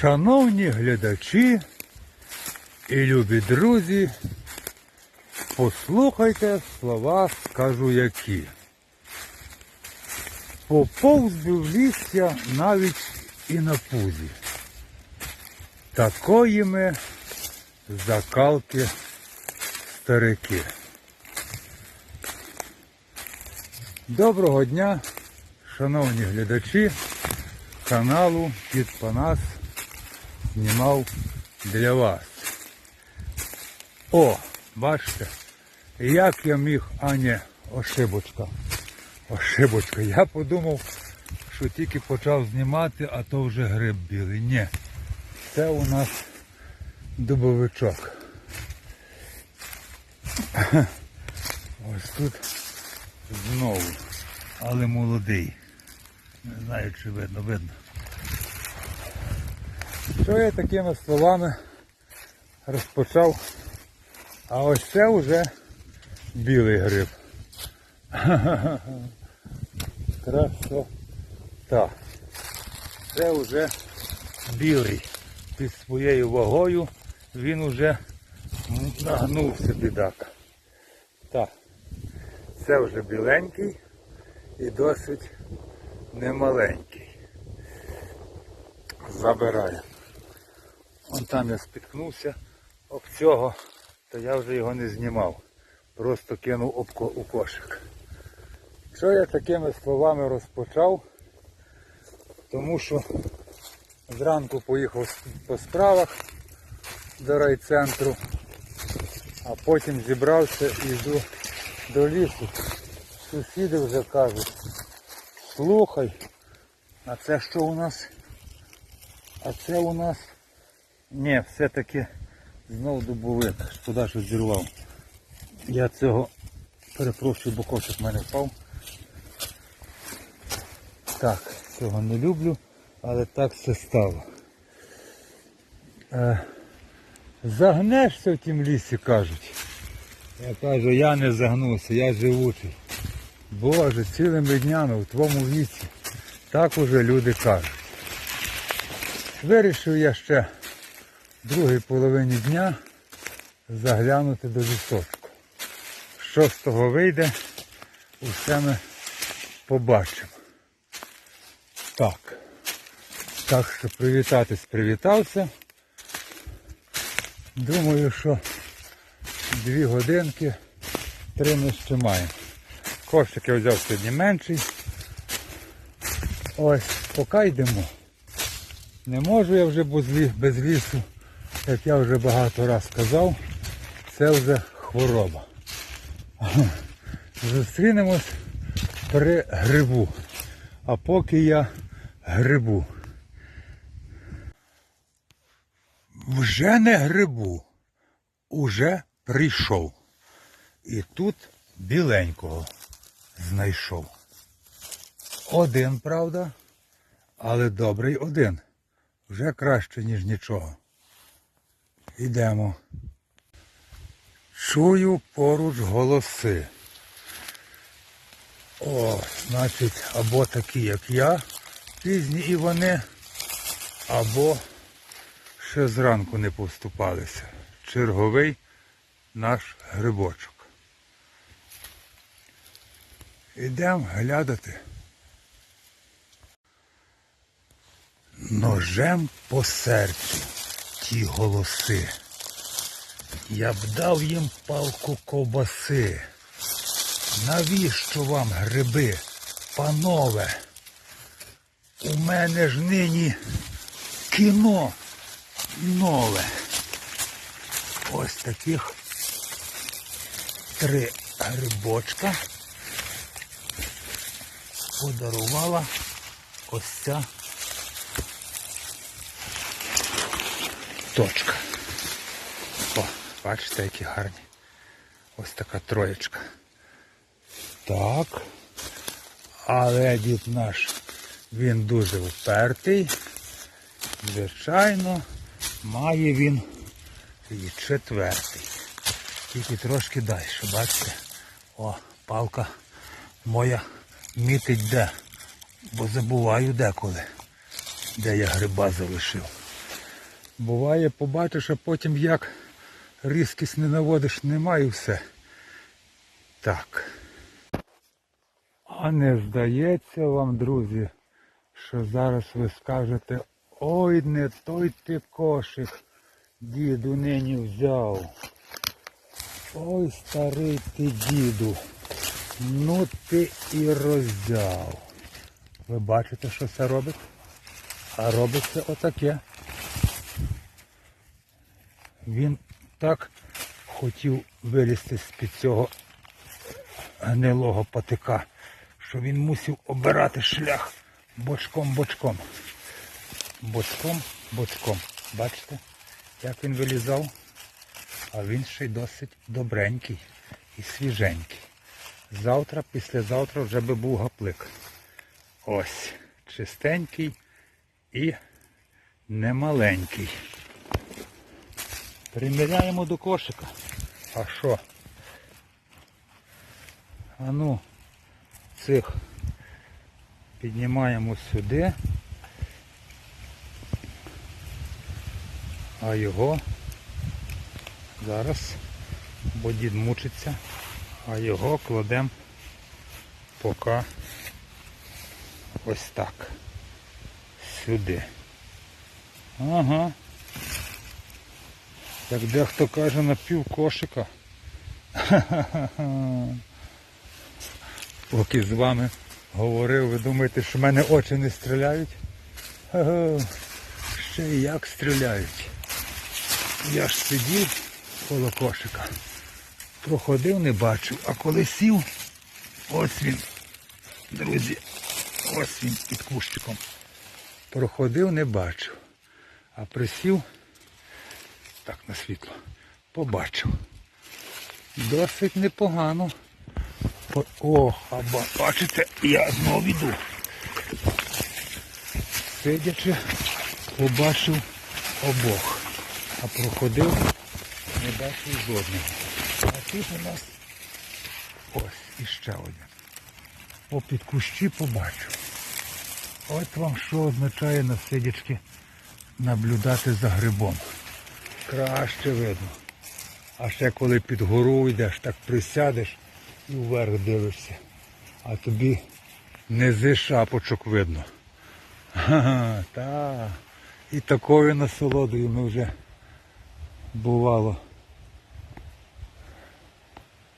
Шановні глядачі і любі друзі, послухайте слова, скажу які. Поповзли в лістя навіть і на пузі. Такої ми закалки старики. Доброго дня, шановні глядачі каналу Кіт Панас знімав для вас. О, бачите, як я міг, а не ошибочка. Ошибочка. Я подумав, що тільки почав знімати, а то вже гриб білий. Ні. Це у нас дубовичок. Ось тут знову, але молодий. Не знаю, чи видно, видно. Що я такими словами розпочав? А ось це вже білий гриб. Красота. Це вже білий. Під своєю вагою він уже нагнувся бідака. Так. Це вже біленький і досить немаленький. Забираю. Вон там я спіткнувся об цього, то я вже його не знімав. Просто кинув об ко- у кошик. Що я такими словами розпочав? Тому що зранку поїхав по справах до райцентру, а потім зібрався і йду до лісу. Сусіди вже кажуть, слухай, а це що у нас? А це у нас... Ні, все-таки знов дубовик. Шкода, що зірвав. Я цього перепрошую, бо кошик в мене впав. Так, цього не люблю, але так все стало. Е, загнешся в тім лісі, кажуть. Я кажу, я не загнувся, я живучий. Боже, цілими днями в твоєму віці. Так уже люди кажуть. Вирішив я ще другій половині дня заглянути до лісочку. Що з того вийде, усе ми побачимо. Так. Так що привітатись привітався. Думаю, що дві годинки, три ми ще маємо. Кошик я взяв сьогодні менший. Ось, поки йдемо. Не можу я вже без лісу, як я вже багато раз сказав, це вже хвороба. Зустрінемось при грибу. А поки я грибу. Вже не грибу, уже прийшов. І тут біленького знайшов. Один, правда, але добрий один. Вже краще, ніж нічого. Ідемо. Чую поруч голоси. О, значить, або такі, як я, пізні і вони, або ще зранку не поступалися. Черговий наш грибочок. Ідемо глядати. Ножем по серцю ті голоси. Я б дав їм палку ковбаси. Навіщо вам гриби, панове? У мене ж нині кіно нове. Ось таких три грибочка подарувала ось ця точка. О, бачите, які гарні. Ось така троєчка. Так. Але дід наш, він дуже впертий. Звичайно, має він і четвертий. Тільки трошки далі, бачите? О, палка моя мітить де. Бо забуваю деколи, де я гриба залишив. Буває, побачиш, а потім як різкість не наводиш, немає і все. Так. А не здається вам, друзі, що зараз ви скажете, ой, не той ти кошик діду нині взяв. Ой, старий ти діду, ну ти і роздяв. Ви бачите, що це робить? А робиться отаке. Він так хотів вилізти з-під цього гнилого патика, що він мусив обирати шлях бочком-бочком. Бочком-бочком. Бачите, як він вилізав? А він ще й досить добренький і свіженький. Завтра, післязавтра вже би був гаплик. Ось, чистенький і немаленький. Приміряємо до кошика. А що? А ну, цих піднімаємо сюди. А його зараз, бо дід мучиться, а його кладемо поки ось так. Сюди. Ага. Як дехто каже на пів кошика. Поки з вами говорив, ви думаєте, що в мене очі не стріляють? Ще як стріляють. Я ж сидів коло кошика, проходив, не бачив, а коли сів, ось він, друзі, ось він під кущиком. Проходив, не бачив. А присів, так на світло, побачив. Досить непогано. О, а бачите, я знову йду. Сидячи, побачив обох. А проходив, не бачив жодного. А тут у нас ось іще один. Попід кущі побачив. От вам що означає на сидячки наблюдати за грибом. Краще видно. А ще коли під гору йдеш, так присядеш і вверх дивишся. А тобі низи шапочок видно. Ага, та. І такою насолодою ми вже бувало.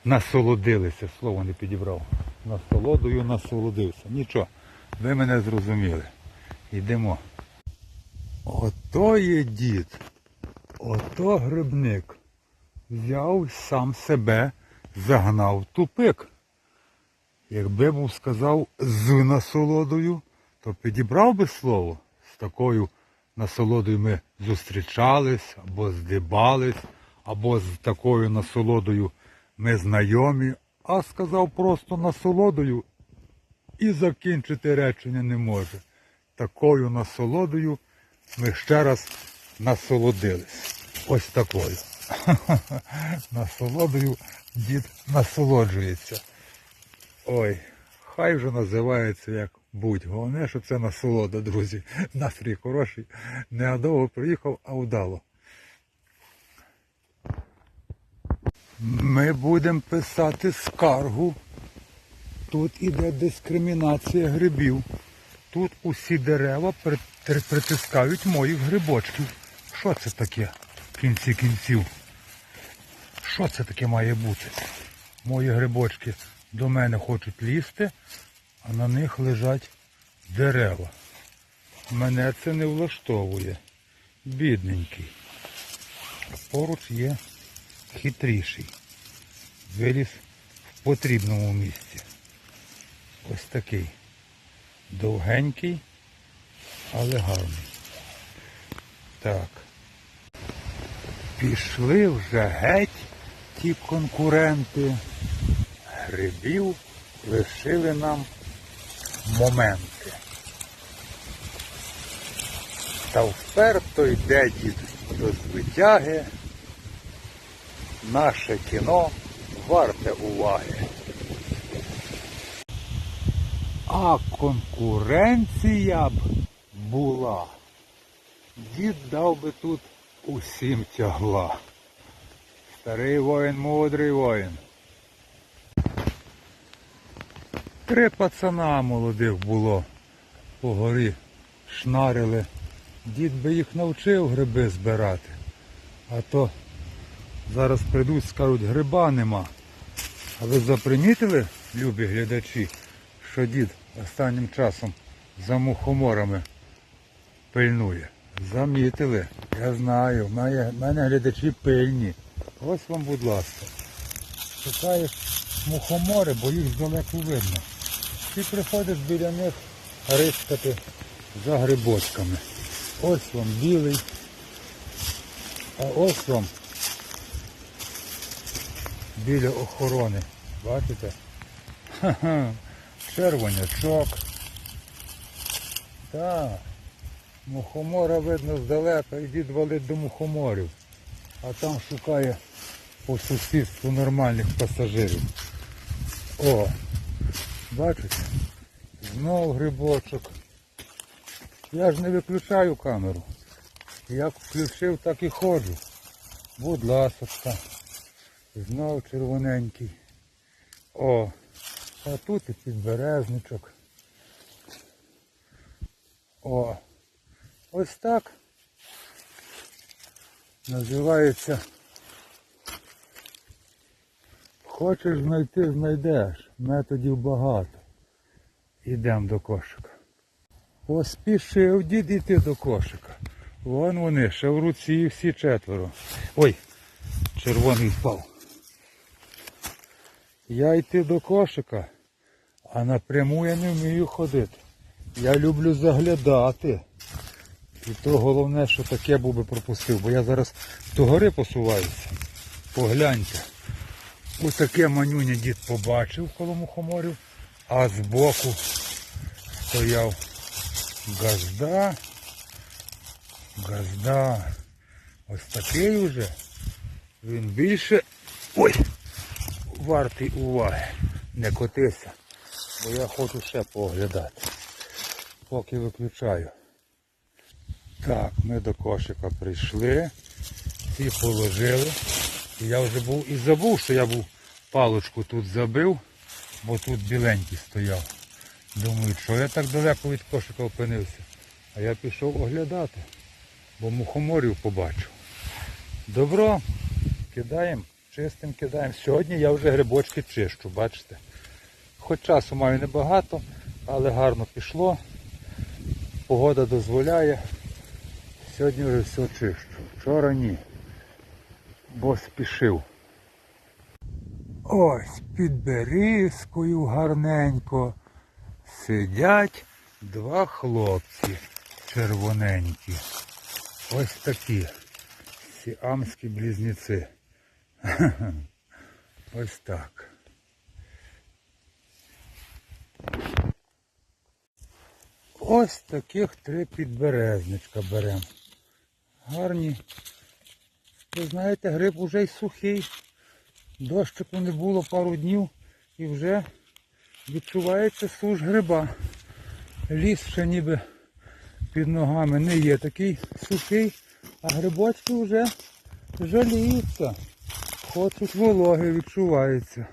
Насолодилися, слово не підібрав. Насолодою насолодився. Нічого, ви мене зрозуміли. Йдемо. Ото є дід, ото грибник. Взяв сам себе, загнав тупик. Якби був сказав з насолодою, то підібрав би слово. З такою насолодою ми зустрічались, або здибались, або з такою насолодою ми знайомі, а сказав просто насолодою і закінчити речення не може. Такою насолодою ми ще раз насолодились. Ось такою. Насолодою дід насолоджується. Ой, хай вже називається як будь. Головне, що це насолода, друзі. Настрій хороший. Не адово приїхав, а вдало. Ми будемо писати скаргу. Тут іде дискримінація грибів. Тут усі дерева при- при- притискають моїх грибочків. Що це таке в кінці кінців? Що це таке має бути? Мої грибочки до мене хочуть лізти, а на них лежать дерева. Мене це не влаштовує. Бідненький. Поруч є хитріший. Виліз в потрібному місці. Ось такий. Довгенький, але гарний. Так. Пішли вже геть ті конкуренти. Грибів лишили нам моменти. Та вперто йде дід до звитяги. Наше кіно варте уваги. А конкуренція б була. Дід дав би тут усім тягла. Старий воїн, мудрий воїн. Три пацана молодих було по горі. Шнарили. Дід би їх навчив гриби збирати. А то зараз прийдуть, скажуть, гриба нема. А ви запримітили, любі глядачі, що дід останнім часом за мухоморами пильнує? Замітили. Я знаю, в мене, в мене глядачі пильні. Ось вам, будь ласка. Шукаєш мухомори, бо їх здалеку видно. Ти приходиш біля них рискати за грибочками. Ось вам білий. А ось вам біля охорони. Бачите? Ха-ха. Червонячок. Так. Мухомора видно здалека, і дід валить до мухоморів. А там шукає по сусідству нормальних пасажирів. О, бачите? Знов грибочок. Я ж не виключаю камеру. Як включив, так і ходжу. Будь ласочка. Знов червоненький. О, а тут і підберезничок. О, ось так. Називається Хочеш знайти, знайдеш. Методів багато. Ідемо до кошика. Поспішив дід іти до кошика. Вон вони, ще в руці всі четверо. Ой, червоний впав. Я йти до кошика, а напряму я не вмію ходити. Я люблю заглядати. І то головне, що таке був би пропустив, бо я зараз до гори посуваюся. Погляньте. Ось таке манюня дід побачив коло мухоморів, а збоку стояв газда. Газда. Ось такий уже. Він більше. Ой! Вартий уваги. Не котися. Бо я хочу ще поглядати. Поки виключаю. Так, ми до кошика прийшли. Всі положили. І я вже був і забув, що я був палочку тут забив, бо тут біленький стояв. Думаю, що я так далеко від кошика опинився. А я пішов оглядати, бо мухоморів побачив. Добро, кидаємо, чистим кидаємо. Сьогодні я вже грибочки чищу, бачите. Хоч часу маю небагато, але гарно пішло. Погода дозволяє. Сьогодні вже все чищу. Вчора ні. Бо спішив. Ось під берізкою гарненько сидять два хлопці червоненькі. Ось такі сіамські близнеці. Ось так. Ось таких три підберезничка беремо. Гарні. Ви знаєте, гриб уже й сухий. Дощику не було пару днів і вже відчувається суш гриба. Ліс ще ніби під ногами не є такий сухий, а грибочки вже жаліються. Хочуть вологи, відчувається.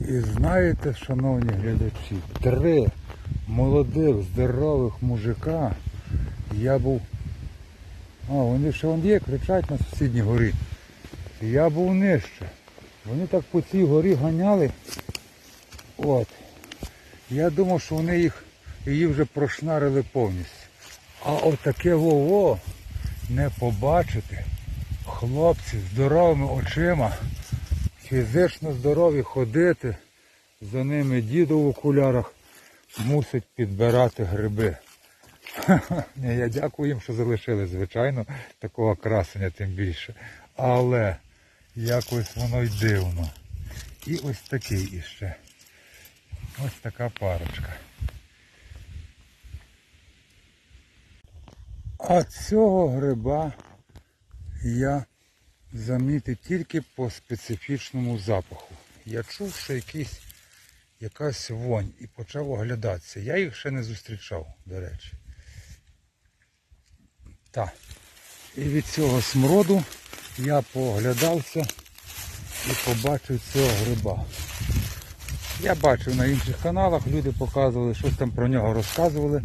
І знаєте, шановні глядачі, три молодих, здорових мужика я був а, вони ще є, кричать на сусідній горі. Я був нижче. Вони так по цій горі ганяли. От. Я думав, що вони їх її вже прошнарили повністю. А отаке вово не побачити. Хлопці здоровими очима, фізично здорові ходити, за ними діду в окулярах мусить підбирати гриби. Я дякую їм, що залишили, звичайно, такого красення тим більше. Але якось воно й дивно. І ось такий іще. Ось така парочка. А цього гриба я замітив тільки по специфічному запаху. Я чув, що якийсь, якась вонь і почав оглядатися. Я їх ще не зустрічав, до речі. Так, І від цього смроду я поглядався і побачив цього гриба. Я бачив на інших каналах, люди показували, щось там про нього розказували.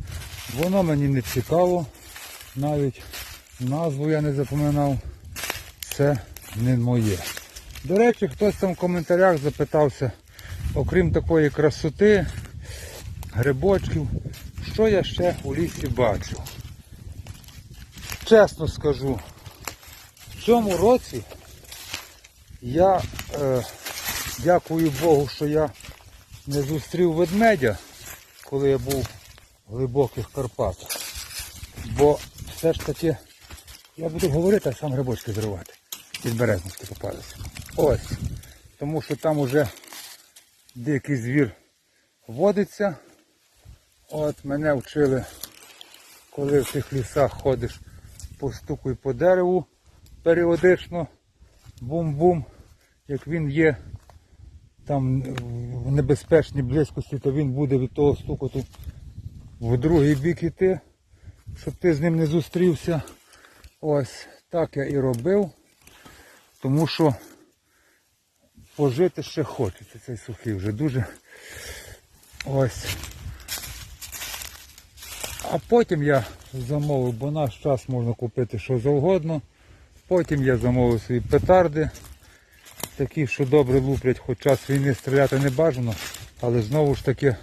Воно мені не цікаво, навіть назву я не запам'ятав. Це не моє. До речі, хтось там в коментарях запитався, окрім такої красоти, грибочків, що я ще у лісі бачив. Чесно скажу, в цьому році я е, дякую Богу, що я не зустрів ведмедя, коли я був в глибоких Карпатах. Бо все ж таки я буду говорити, а сам грибочки зривати. Підберезнички попалися. Ось. Тому що там уже дикий звір водиться. От мене вчили, коли в тих лісах ходиш, постукуй по дереву періодично. Бум-бум. Як він є там в небезпечній близькості, то він буде від того стукоту в другий бік іти, щоб ти з ним не зустрівся. Ось так я і робив, тому що пожити ще хочеться цей сухий вже дуже. Ось. А потім я замовив, бо наш час можна купити що завгодно. Потім я замовив свої петарди, такі, що добре луплять, хоч час війни стріляти не бажано, але знову ж таки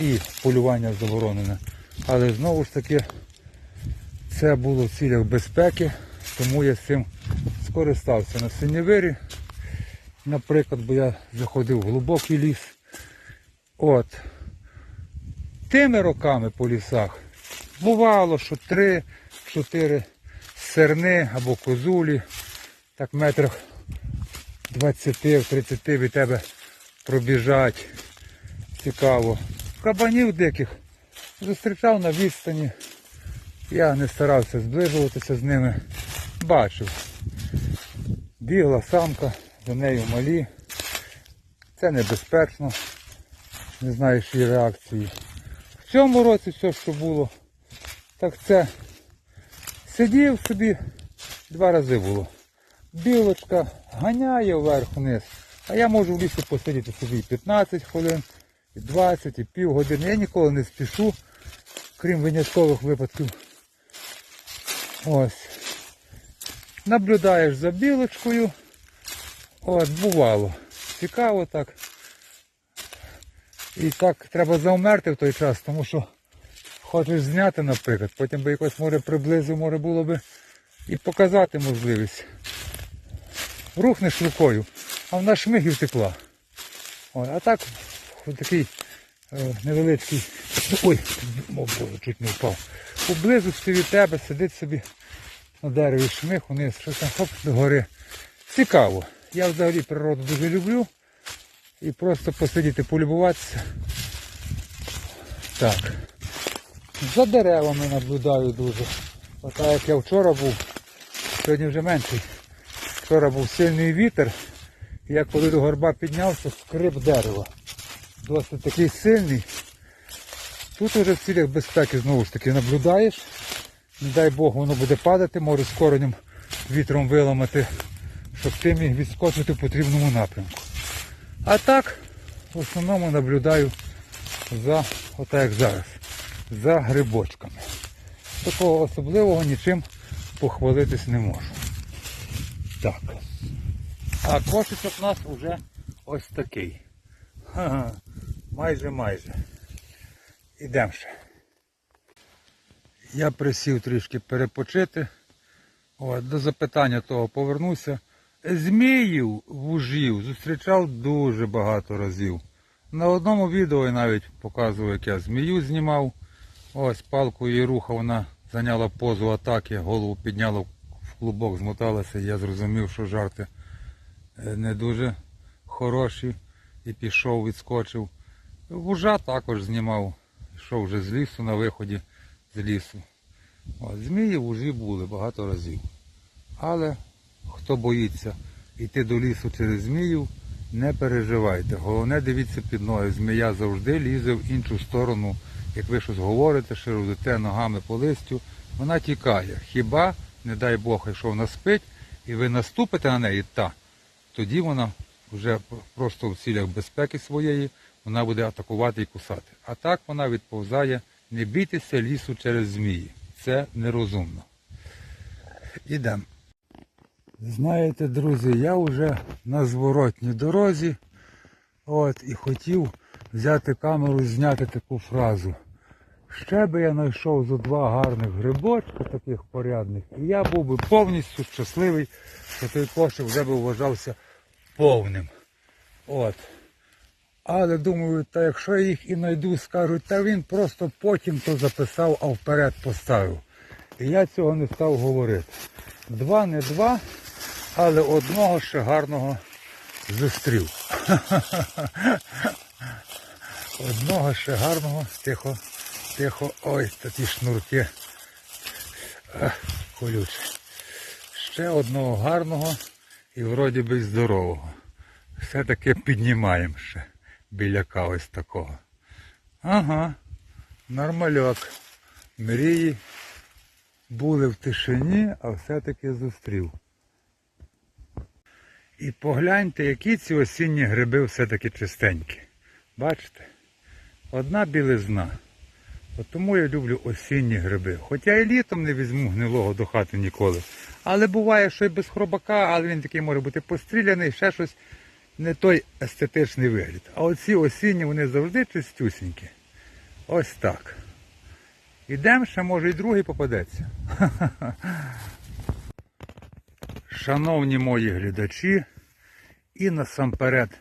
і полювання заборонене. Але знову ж таки це було в цілях безпеки, тому я з цим скористався на синєвирі. Наприклад, бо я заходив в глибокий ліс. От. Тими роками по лісах бувало, що три-чотири серни або козулі, так метрах 20-30 від тебе пробіжать. Цікаво. Кабанів диких зустрічав на відстані. Я не старався зближуватися з ними. Бачив. Бігла самка, за нею малі. Це небезпечно. Не знаєш її реакції. Цьому році все, що було, так це сидів собі, два рази було. Білочка ганяє вверх-вниз, а я можу в лісі посидіти собі і 15 хвилин, і 20, і півгодини. Я ніколи не спішу, крім виняткових випадків. Ось. Наблюдаєш за білочкою. От, бувало. Цікаво так. І так треба завмерти в той час, тому що хочеш зняти, наприклад, потім би якось може приблизив, може було би і показати можливість. Рухнеш рукою, а вона шмиг і втекла. Ой, а так такий е, невеличкий. Ой, о, Боже, чуть не впав. Поблизу від тебе сидить собі на дереві шмиг, вниз, щось там хоп до гори. Цікаво. Я взагалі природу дуже люблю. І просто посидіти, полюбуватися. Так. За деревами наблюдаю дуже. Ота як я вчора був, сьогодні вже менший. Вчора був сильний вітер. І я коли до горба піднявся, скрип дерева. Досить такий сильний. Тут уже в цілях безпеки знову ж таки наблюдаєш. Не дай Бог воно буде падати, може з коренем вітром виламати, щоб ти міг відскочити в потрібному напрямку. А так, в основному наблюдаю за, отак як зараз, за грибочками. Такого особливого нічим похвалитись не можу. Так. А кошечок у нас вже ось такий. Майже майже. Ідемо ще. Я присів трішки перепочити. От, до запитання того повернуся. Зміїв вужів зустрічав дуже багато разів. На одному відео я навіть показував, як я змію знімав. Ось палкою її руха, вона зайняла позу атаки, голову підняла в клубок, змоталася. Я зрозумів, що жарти е, не дуже хороші. І пішов, відскочив. Вужа також знімав. Йшов вже з лісу на виході з лісу. От, змії вужі були багато разів. Але хто боїться йти до лісу через змію, не переживайте. Головне дивіться під ноги. Змія завжди лізе в іншу сторону. Як ви щось говорите, широдите ногами по листю, вона тікає. Хіба не дай Бог, якщо вона спить, і ви наступите на неї, та, тоді вона вже просто в цілях безпеки своєї вона буде атакувати і кусати. А так вона відповзає, не бійтеся лісу через змії. Це нерозумно. Ідемо. Знаєте, друзі, я вже на зворотній дорозі. От, і хотів взяти камеру і зняти таку фразу. Ще би я знайшов зо два гарних грибочка, таких порядних, і я був би повністю щасливий, що той кошик вже би вважався повним. От. Але думаю, та якщо я їх і знайду, скажуть, та він просто потім то записав, а вперед поставив. І я цього не став говорити. Два не два, але одного ще гарного зустрів. Одного ще гарного, тихо, тихо, ой, такі шнурки. Колючі. Ще одного гарного і вроді би здорового. Все-таки піднімаємо ще біляка ось такого. Ага, нормальок. Мрії були в тишині, а все-таки зустрів. І погляньте, які ці осінні гриби все-таки чистенькі. Бачите? Одна білизна. От тому я люблю осінні гриби. Хоча і літом не візьму гнилого до хати ніколи. Але буває, що й без хробака, але він такий може бути постріляний, ще щось не той естетичний вигляд. А оці осінні вони завжди чистюсінькі. Ось так. Ідемо, ще може і другий попадеться. Шановні мої глядачі, і насамперед,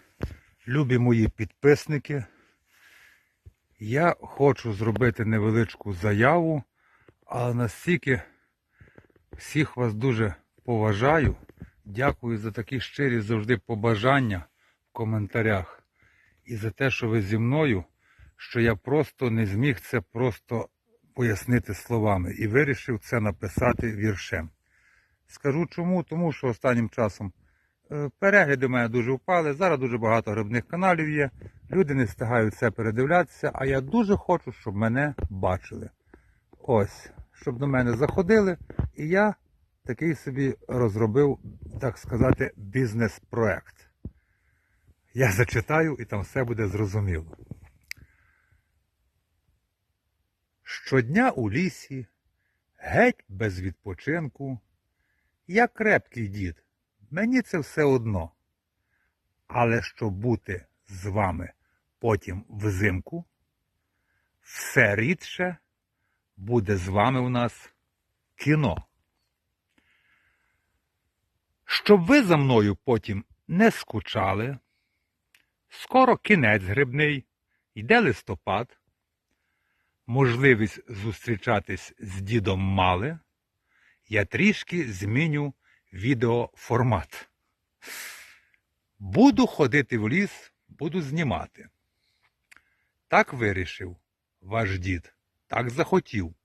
любі мої підписники, я хочу зробити невеличку заяву, але настільки всіх вас дуже поважаю. Дякую за такі щирі завжди побажання в коментарях і за те, що ви зі мною, що я просто не зміг це просто пояснити словами і вирішив це написати віршем. Скажу чому, тому що останнім часом е, перегляди мене дуже впали. Зараз дуже багато грибних каналів є. Люди не встигають це передивлятися, а я дуже хочу, щоб мене бачили. Ось, щоб до мене заходили, і я такий собі розробив, так сказати, бізнес-проект. Я зачитаю і там все буде зрозуміло. Щодня у лісі, геть без відпочинку, я крепкий дід, мені це все одно. Але щоб бути з вами потім взимку, все рідше буде з вами у нас кіно. Щоб ви за мною потім не скучали, скоро кінець грибний, йде листопад, можливість зустрічатись з дідом мали, я трішки зміню відеоформат. Буду ходити в ліс, буду знімати. Так вирішив ваш дід, так захотів.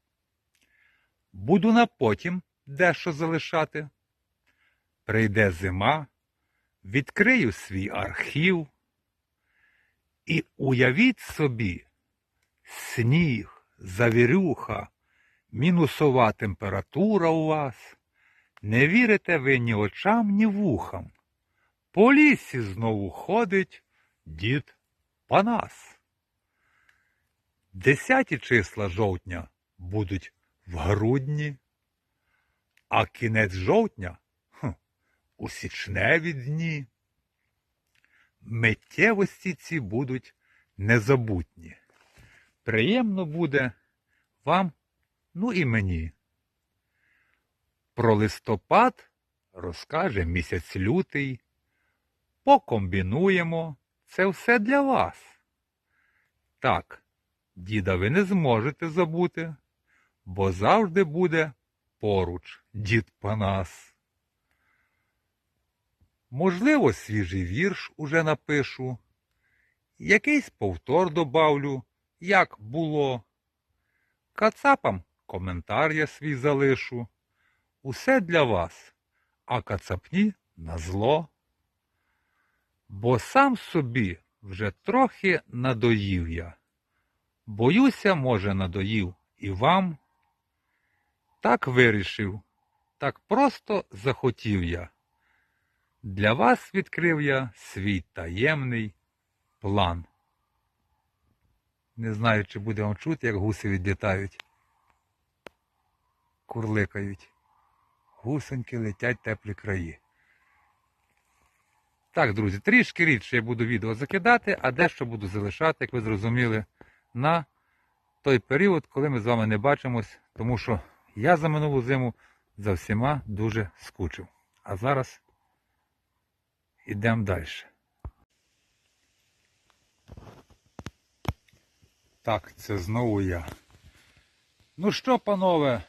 Буду на потім дещо залишати. Прийде зима, відкрию свій архів. І уявіть собі, сніг, завірюха, мінусова температура у вас. Не вірите ви ні очам, ні вухам. По лісі знову ходить дід Панас. Десяті числа жовтня будуть в грудні, а кінець жовтня у січневі дні. Миттєвості ці будуть незабутні. Приємно буде вам, ну і мені. Про листопад розкаже місяць лютий. Покомбінуємо це все для вас. Так, діда ви не зможете забути, бо завжди буде поруч дід Панас. Можливо, свіжий вірш уже напишу, якийсь повтор добавлю, як було. Кацапам коментар я свій залишу. Усе для вас, а кацапні на зло. Бо сам собі вже трохи надоїв я. Боюся, може, надоїв і вам. Так вирішив Так просто захотів я. Для вас відкрив я свій таємний план. Не знаю, чи буде вам чути, як гуси відлітають. Курликають. Гусеньки летять теплі краї. Так, друзі, трішки рідше я буду відео закидати, а дещо буду залишати, як ви зрозуміли, на той період, коли ми з вами не бачимось, тому що я за минулу зиму за всіма дуже скучив. А зараз ідемо далі. Так, це знову я. Ну що, панове,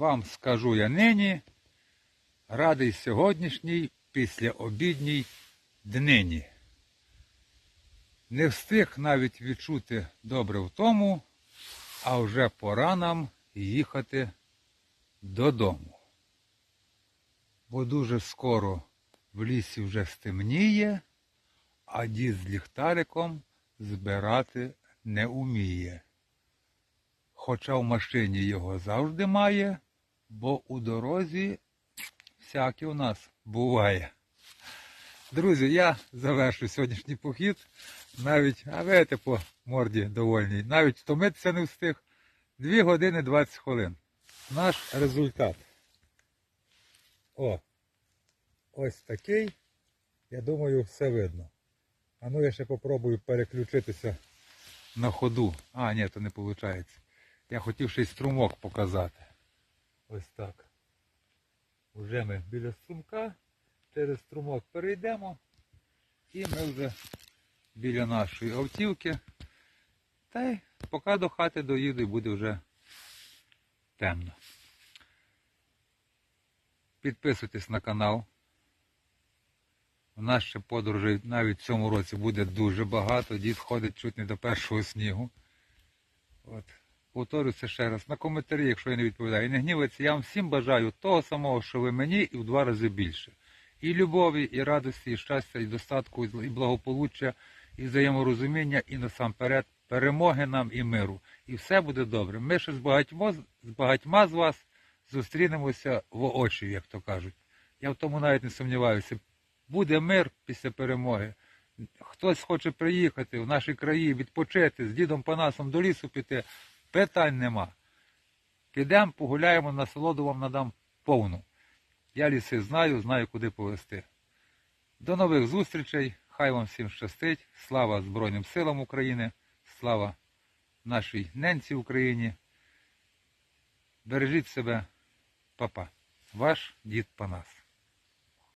вам скажу я нині. Радий сьогоднішній післяобідній днині. Не встиг навіть відчути добре в тому, а вже пора нам їхати додому. Бо дуже скоро в лісі вже стемніє, а дід з ліхтариком збирати не уміє. Хоча в машині його завжди має, бо у дорозі всяке у нас буває. Друзі, я завершу сьогоднішній похід. Навіть, а видите, по морді довольній, навіть втомитися не встиг. 2 години 20 хвилин. Наш результат. О, ось такий. Я думаю, все видно. А ну я ще попробую переключитися на ходу. А, ні, то не виходить. Я хотів ще й струмок показати. Ось так. Уже ми біля струмка, через струмок перейдемо. І ми вже біля нашої автівки. Та й поки до хати доїду і буде вже темно. Підписуйтесь на канал. У нас ще подорожей навіть в цьому році буде дуже багато. Дід ходить чуть не до першого снігу. От. Повторюся ще раз на коментарі, якщо я не відповідаю. І не гнівайтеся, я вам всім бажаю того самого, що ви мені, і в два рази більше. І любові, і радості, і щастя, і достатку, і благополуччя, і взаєморозуміння, і насамперед перемоги нам і миру. І все буде добре. Ми ще з багатьма, з багатьма з вас зустрінемося в очі, як то кажуть. Я в тому навіть не сумніваюся. Буде мир після перемоги. Хтось хоче приїхати в наші краї, відпочити, з дідом Панасом до лісу піти. Питань нема. Підемо, погуляємо, насолоду вам надам повну. Я ліси знаю, знаю, куди повезти. До нових зустрічей. Хай вам всім щастить. Слава Збройним силам України, слава нашій ненці Україні. Бережіть себе, папа. Ваш дід Панас.